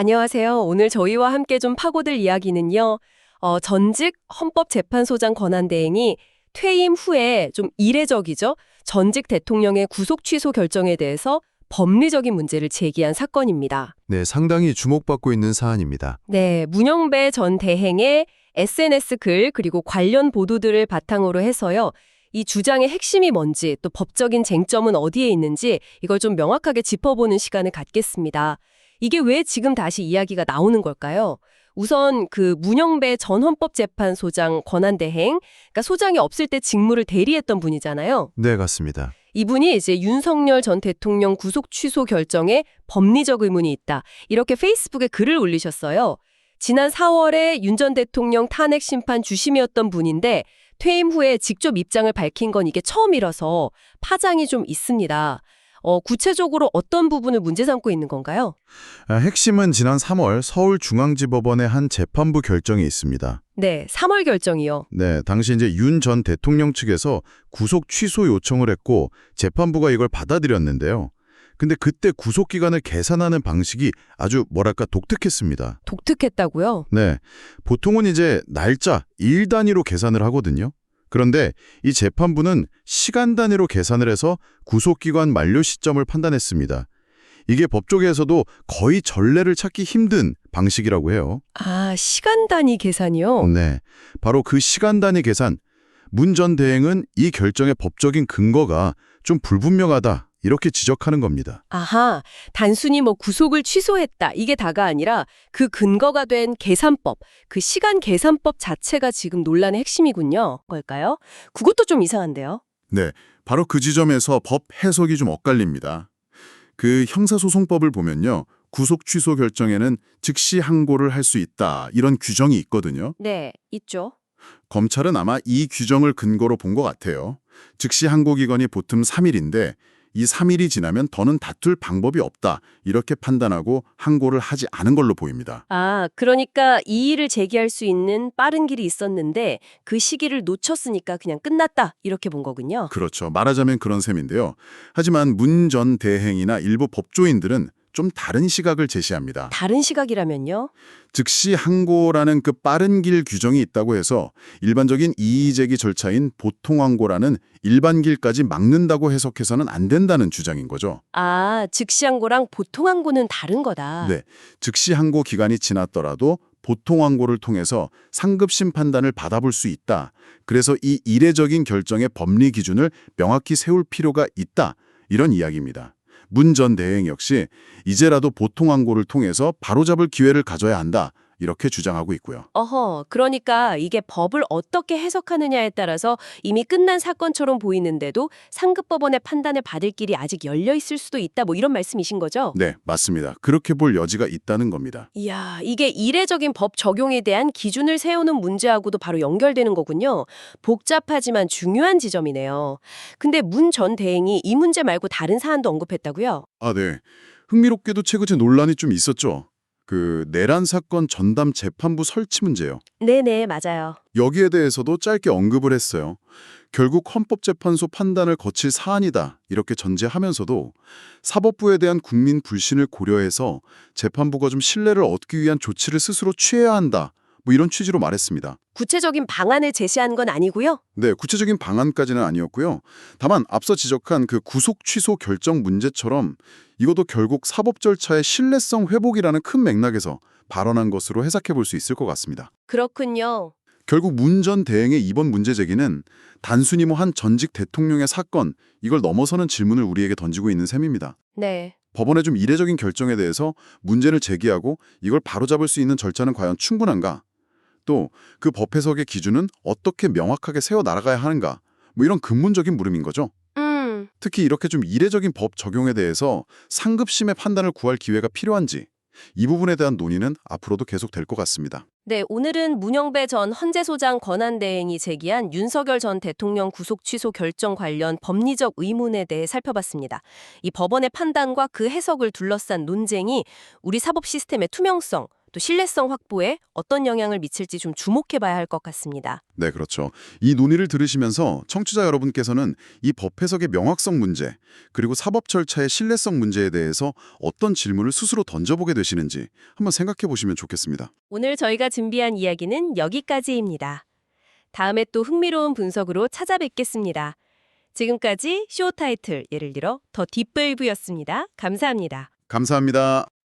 안녕하세요. 오늘 저희와 함께 좀 파고들 이야기는요. 어, 전직 헌법재판소장 권한대행이 퇴임 후에 좀 이례적이죠. 전직 대통령의 구속 취소 결정에 대해서 법리적인 문제를 제기한 사건입니다. 네, 상당히 주목받고 있는 사안입니다. 네, 문영배 전 대행의 SNS 글 그리고 관련 보도들을 바탕으로 해서요. 이 주장의 핵심이 뭔지 또 법적인 쟁점은 어디에 있는지 이걸 좀 명확하게 짚어보는 시간을 갖겠습니다. 이게 왜 지금 다시 이야기가 나오는 걸까요? 우선 그 문영배 전 헌법재판소장 권한대행, 그러니까 소장이 없을 때 직무를 대리했던 분이잖아요. 네, 같습니다. 이분이 이제 윤석열 전 대통령 구속 취소 결정에 법리적 의문이 있다. 이렇게 페이스북에 글을 올리셨어요. 지난 4월에 윤 전 대통령 탄핵 심판 주심이었던 분인데 퇴임 후에 직접 입장을 밝힌 건 이게 처음이라서 파장이 좀 있습니다. 어, 구체적으로 어떤 부분을 문제 삼고 있는 건가요? 아, 핵심은 지난 3월 서울중앙지법원의 한 재판부 결정이 있습니다. 네, 3월 결정이요. 네, 당시 이제 윤 전 대통령 측에서 구속 취소 요청을 했고 재판부가 이걸 받아들였는데요. 근데 그때 구속 기간을 계산하는 방식이 아주 뭐랄까 독특했습니다. 독특했다고요? 네, 보통은 이제 날짜, 일 단위로 계산을 하거든요. 그런데 이 재판부는 시간 단위로 계산을 해서 구속기간 만료 시점을 판단했습니다. 이게 법조계에서도 거의 전례를 찾기 힘든 방식이라고 해요. 아, 시간 단위 계산이요? 네, 바로 그 시간 단위 계산. 문 전 대행은 이 결정의 법적인 근거가 좀 불분명하다 이렇게 지적하는 겁니다. 아하, 단순히 뭐 구속을 취소했다 이게 다가 아니라 그 근거가 된 계산법, 그 시간 계산법 자체가 지금 논란의 핵심이군요. 걸까요? 그것도 좀 이상한데요. 네, 바로 그 지점에서 법 해석이 좀 엇갈립니다. 그 형사소송법을 보면요. 구속 취소 결정에는 즉시 항고를 할 수 있다 이런 규정이 있거든요. 네, 있죠. 검찰은 아마 이 규정을 근거로 본 것 같아요. 즉시 항고 기간이 보통 3일인데 이 3일이 지나면 더는 다툴 방법이 없다 이렇게 판단하고 항고를 하지 않은 걸로 보입니다. 아, 그러니까 이의를 제기할 수 있는 빠른 길이 있었는데 그 시기를 놓쳤으니까 그냥 끝났다 이렇게 본 거군요. 그렇죠. 말하자면 그런 셈인데요. 하지만 문 전 대행이나 일부 법조인들은 좀 다른 시각을 제시합니다. 다른 시각이라면요? 즉시 항고라는 그 빠른 길 규정이 있다고 해서 일반적인 이의제기 절차인 보통 항고라는 일반 길까지 막는다고 해석해서는 안 된다는 주장인 거죠. 아, 즉시 항고랑 보통 항고는 다른 거다. 네, 즉시 항고 기간이 지났더라도 보통 항고를 통해서 상급심 판단을 받아볼 수 있다. 그래서 이 이례적인 결정의 법리 기준을 명확히 세울 필요가 있다. 이런 이야기입니다. 문 전 대행 역시 이제라도 보통 항고를 통해서 바로잡을 기회를 가져야 한다. 이렇게 주장하고 있고요. 어허, 그러니까 이게 법을 어떻게 해석하느냐에 따라서 이미 끝난 사건처럼 보이는데도 상급법원의 판단을 받을 길이 아직 열려 있을 수도 있다 뭐 이런 말씀이신 거죠? 네, 맞습니다. 그렇게 볼 여지가 있다는 겁니다. 이야, 이게 이례적인 법 적용에 대한 기준을 세우는 문제하고도 바로 연결되는 거군요. 복잡하지만 중요한 지점이네요. 근데 문 전 대행이 이 문제 말고 다른 사안도 언급했다고요? 아, 네. 흥미롭게도 최근에 논란이 좀 있었죠. 그 내란 사건 전담 재판부 설치 문제요. 네네, 맞아요. 여기에 대해서도 짧게 언급을 했어요. 결국 헌법재판소 판단을 거칠 사안이다 이렇게 전제하면서도 사법부에 대한 국민 불신을 고려해서 재판부가 좀 신뢰를 얻기 위한 조치를 스스로 취해야 한다. 뭐 이런 취지로 말했습니다. 구체적인 방안을 제시한 건 아니고요. 네, 구체적인 방안까지는 아니었고요. 다만 앞서 지적한 그 구속 취소 결정 문제처럼 이것도 결국 사법 절차의 신뢰성 회복이라는 큰 맥락에서 발언한 것으로 해석해 볼 수 있을 것 같습니다. 그렇군요. 결국 문 전 대행의 이번 문제 제기는 단순히 뭐 한 전직 대통령의 사건 이걸 넘어서는 질문을 우리에게 던지고 있는 셈입니다. 네. 법원의 좀 이례적인 결정에 대해서 문제를 제기하고 이걸 바로잡을 수 있는 절차는 과연 충분한가? 또 그 법 해석의 기준은 어떻게 명확하게 세워 나가야 하는가? 뭐 이런 근본적인 물음인 거죠. 음. 특히 이렇게 좀 이례적인 법 적용에 대해서 상급심의 판단을 구할 기회가 필요한지 이 부분에 대한 논의는 앞으로도 계속될 것 같습니다. 네, 오늘은 문영배 전 헌재소장 권한대행이 제기한 윤석열 전 대통령 구속 취소 결정 관련 법리적 의문에 대해 살펴봤습니다. 이 법원의 판단과 그 해석을 둘러싼 논쟁이 우리 사법 시스템의 투명성 또 신뢰성 확보에 어떤 영향을 미칠지 좀 주목해봐야 할 것 같습니다. 네, 그렇죠. 이 논의를 들으시면서 청취자 여러분께서는 이 법 해석의 명확성 문제, 그리고 사법 절차의 신뢰성 문제에 대해서 어떤 질문을 스스로 던져보게 되시는지 한번 생각해 보시면 좋겠습니다. 오늘 저희가 준비한 이야기는 여기까지입니다. 다음에 또 흥미로운 분석으로 찾아뵙겠습니다. 지금까지 쇼 타이틀 예를 들어 더 딥베이브였습니다. 감사합니다. 감사합니다.